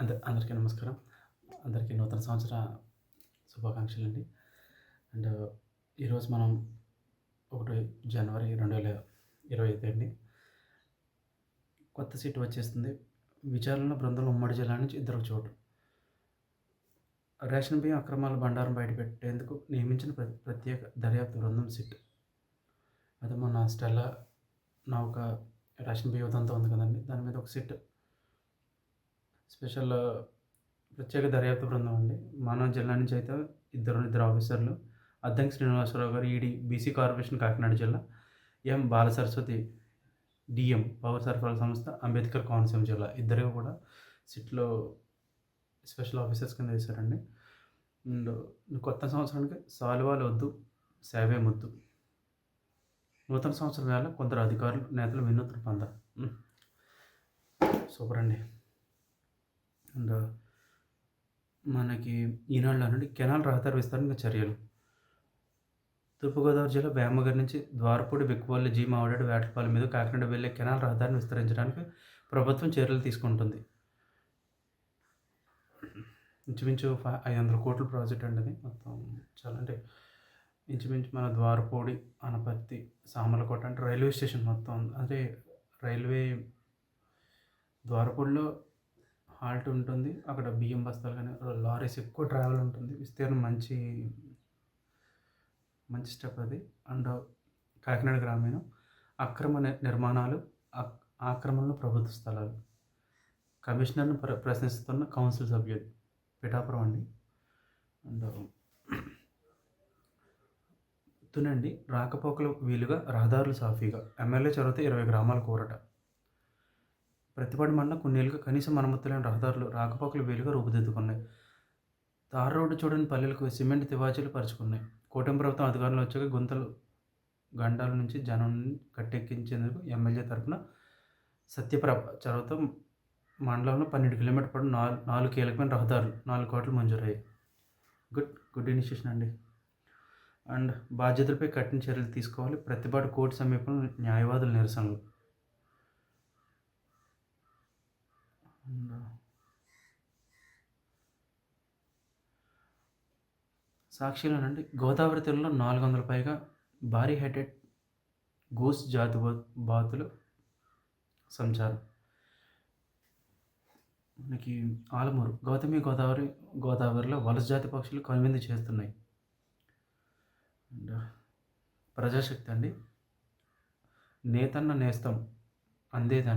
అంద అందరికీ నమస్కారం. అందరికీ నూతన సంవత్సర శుభాకాంక్షలు అండి అండ్ ఈరోజు మనం ఒకటి జనవరి రెండు వేల ఇరవై ఐదు అండి. కొత్త సీటు వచ్చేస్తుంది. విచారణ బృందం ఉమ్మడి జిల్లా నుంచి ఇద్దరు చోటు. రేషన్ బియ్యం అక్రమాల బండారం బయటపెట్టేందుకు నియమించిన ప్ర ప్రత్యేక దర్యాప్తు బృందం సిట్. అది మొన్న స్టెల్లా నౌక రేషన్ బియ్యం ఉదంతా ఉంది కదండి. దాని మీద ఒక సిట్ స్పెషల్ ప్రత్యేక దర్యాప్తు బృందం అండి. మన జిల్లా నుంచి అయితే ఇద్దరు ఇద్దరు ఆఫీసర్లు. అద్దంకి శ్రీనివాసరావు గారు ఈడీ బీసీ కార్పొరేషన్ కాకినాడ జిల్లా. M. Bala Saraswati DM power సరఫరా సంస్థ అంబేద్కర్ కోనసీమ జిల్లా. ఇద్దరు కూడా సిట్లో స్పెషల్ ఆఫీసర్స్ కింద వేశారండి. అండ్ కొత్త సంవత్సరానికి సాలువాలు వద్దు సేవే ముద్దు. నూతన సంవత్సరం వేళ కొందరు అధికారులు నేతలు వినూత్న పొందారు సూపర్ అండి అండ్ మనకి ఈనాడులో నుండి కెనాల్ రహదారి విస్తరణకు చర్యలు. తూర్పుగోదావరి జిల్లా వేమగారి నుంచి ద్వారపూడి బెక్కువల్లి జీ మావడాడు వేటపాలెం మీద కాకినాడ వెళ్ళే కెనాల్ రహదారిని విస్తరించడానికి ప్రభుత్వం చర్యలు తీసుకుంటుంది. ఇంచుమించు ఫైవ్ ఐదు వందల కోట్ల ప్రాజెక్ట్ అండి అది. మొత్తం చాలా అంటే ఇంచుమించు మన ద్వారపూడి అనపర్తి సామలకోట అంటే రైల్వే స్టేషన్ మొత్తం. అంటే రైల్వే ద్వారపూడిలో హాల్ట్ ఉంటుంది. అక్కడ బియ్యం బస్తాలు కానీ లారీస్ ఎక్కువ ట్రావెల్ ఉంటుంది. విస్తీర్ణం మంచి మంచి స్టెప్ అది. అండ్ కాకినాడ గ్రామీణం. అక్రమ నిర్మాణాలు ఆక్రమణలు ప్రభుత్వ స్థలాలు. కమిషనర్ను ప్ర ప్రశ్నిస్తున్న కౌన్సిల్ సభ్యులు పిఠాపురం అండి. అండ్ తునండి రాకపోకలు వీలుగా రహదారులు సాఫీగా. ఎమ్మెల్యే చొరవతో ఇరవై గ్రామాల కూరట. ప్రతిపాడు మండలం కొన్నేళ్ళుగా కనీసం మరమ్మతు లేని రహదారులు రాకపోకలు వేలుగా రూపుదిద్దుకున్నాయి. తార రోడ్డు చూడని పల్లెలకు సిమెంట్ తివాచీలు పరుచుకున్నాయి. కూటమి ప్రభుత్వం అధికారంలో వచ్చాక గుంతలు గండాల నుంచి జనం కట్టెక్కించేందుకు ఎమ్మెల్యే తరపున సత్యప్రభ చొరవతో మండలంలో పన్నెండు కిలోమీటర్ పాటు నాలుగు నాలుగు కీలకమైన రహదారులు నాలుగు కోట్లు మంజూరయ్యాయి. గుడ్ గుడ్ ఇనిషియేషన్ అండి. అండ్ బాధ్యతలపై కఠిన చర్యలు తీసుకోవాలి. ప్రతిపాటు కోర్టు సమీపంలో న్యాయవాదుల నిరసనలు. సాక్షిలో నుండి గోదావరి తీరంలో నాలుగు వందల పైగా భారీ హెడెడ్ గూస్ జాతి బాతులు సంచారం. మనకి ఆలమూరు గౌతమి గోదావరి గోదావరిలో వలస జాతి పక్షులు కనువిందు చేస్తున్నాయి. అండ్ ప్రజాశక్తి అండి. నేతన్న నేస్తం అందేది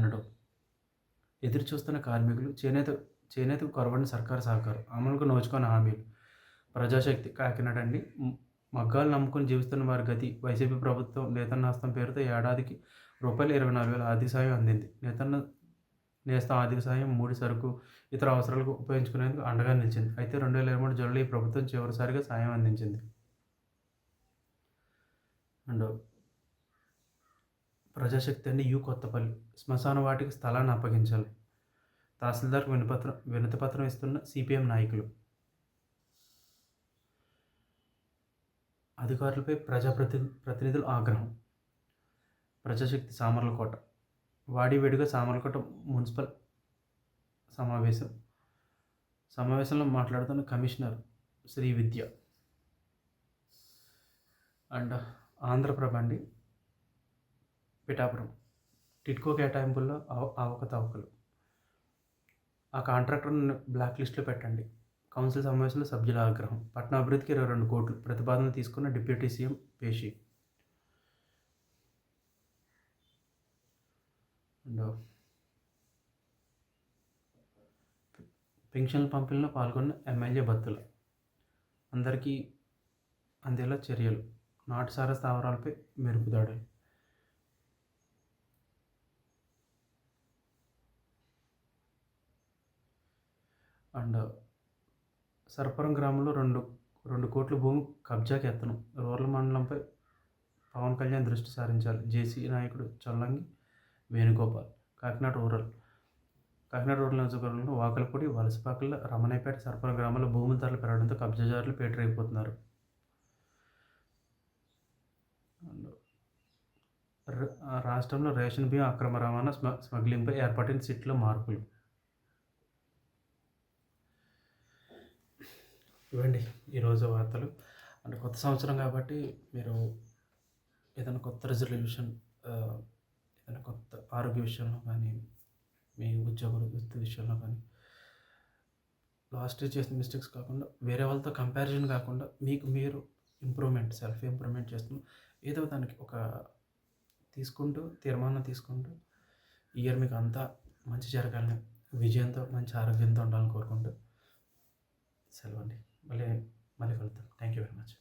ఎదురుచూస్తున్న ఎదురు చూస్తున్న కార్మికులు చేనేత చేనేతకు కొరవని సర్కారు సహకారం అమలుకు నోచుకున్న హామీలు. ప్రజాశక్తి కాకినాడ అండి. మగ్గాలు నమ్ముకుని జీవిస్తున్న వారి గతి వైసీపీ ప్రభుత్వం నేతన్నాస్తం పేరుతో ఏడాదికి రూపాయలు ఇరవై నాలుగు వేల ఆర్థిక సాయం అందింది. నేతన్న నేస్తం ఆర్థిక సాయం మూడు సరుకు ఇతర అవసరాలకు ఉపయోగించుకునేందుకు అండగా నిలిచింది. అయితే రెండు వేల ఇరవై మూడు జూలైలో ఈ ప్రభుత్వం చివరిసారిగా సాయం అందించింది. అండ్ ప్రజాశక్తి అండి యు కొత్తపల్లి శ్మశాన వాటికి స్థలాన్ని అప్పగించాలి. తహసీల్దార్కు వినపత్రం వినతిపత్రం ఇస్తున్న సిపిఎం నాయకులు. అధికారులపై ప్రజాప్రతి ప్రతినిధుల ఆగ్రహం. ప్రజాశక్తి సామర్లకోట. వాడివేడిగా సామర్లకోట మున్సిపల్ సమావేశం. సమావేశంలో మాట్లాడుతున్న కమిషనర్ శ్రీ విద్య. అండ్ ఆంధ్రప్రభ అండి. పిఠాపురం. టిట్కో కేటాయింపుల్లో అవకతవకలు ఆ కాంట్రాక్టర్ను బ్లాక్ లిస్ట్లో పెట్టండి. కౌన్సిల్ సమావేశంలో సభ్యుల ఆగ్రహం. పట్టణ అభివృద్ధికి ఇరవై రెండు కోట్లు ప్రతిపాదన తీసుకున్న డిప్యూటీ సీఎం పేషి. పెన్షన్ల పంపిణీలో పాల్గొన్న ఎమ్మెల్యే భత్తులు అందరికీ అందేలా చర్యలు. నాటుసార స్థావరాలపై మెరుపుదాడులు. అండ్ సర్పరం గ్రామంలో రెండు రెండు కోట్ల భూమి కబ్జాకి ఎత్తను. రూరల్ మండలంపై పవన్ కళ్యాణ్ దృష్టి సారించాలి జేసీ నాయకుడు చల్లంగి వేణుగోపాల్. కాకినాడ రూరల్ కాకినాడ రూరల్ నియోజకవర్గంలో వాకలపూడి వలసపాకల రమణయ్యపేట సర్పరం గ్రామంలో భూమి ధరలు పెరగడంతో కబ్జాదారులు పేటరైపోతున్నారు అండ్ రాష్ట్రంలో రేషన్ బియ్యం అక్రమ రవాణా స్మ స్మగ్లింగ్పై ఏర్పాటైన సిట్లో మార్పులు. ఇవ్వండి ఈరోజు వార్తలు. అంటే కొత్త సంవత్సరం కాబట్టి మీరు ఏదైనా కొత్త రిజల్యూషన్ ఏదైనా కొత్త ఆరోగ్య విషయంలో కానీ మీ ఉద్యోగ వృత్తి విషయంలో కానీ లాస్ట్ ఇయర్ చేసిన మిస్టేక్స్ కాకుండా వేరే వాళ్ళతో కంపారిజన్ కాకుండా మీకు మీరు ఇంప్రూవ్మెంట్ సెల్ఫ్ ఇంప్రూవ్మెంట్ చేస్తూ ఏదో దానికి ఒక తీసుకుంటూ తీర్మానం తీసుకుంటూ ఇయర్ మీకు అంతా మంచి జరగాలని విజయంతో మంచి ఆరోగ్యంతో ఉండాలని కోరుకుంటూ సెలవండి. మళ్ళీ మళ్ళీ కలుద్దాం. Thank you very much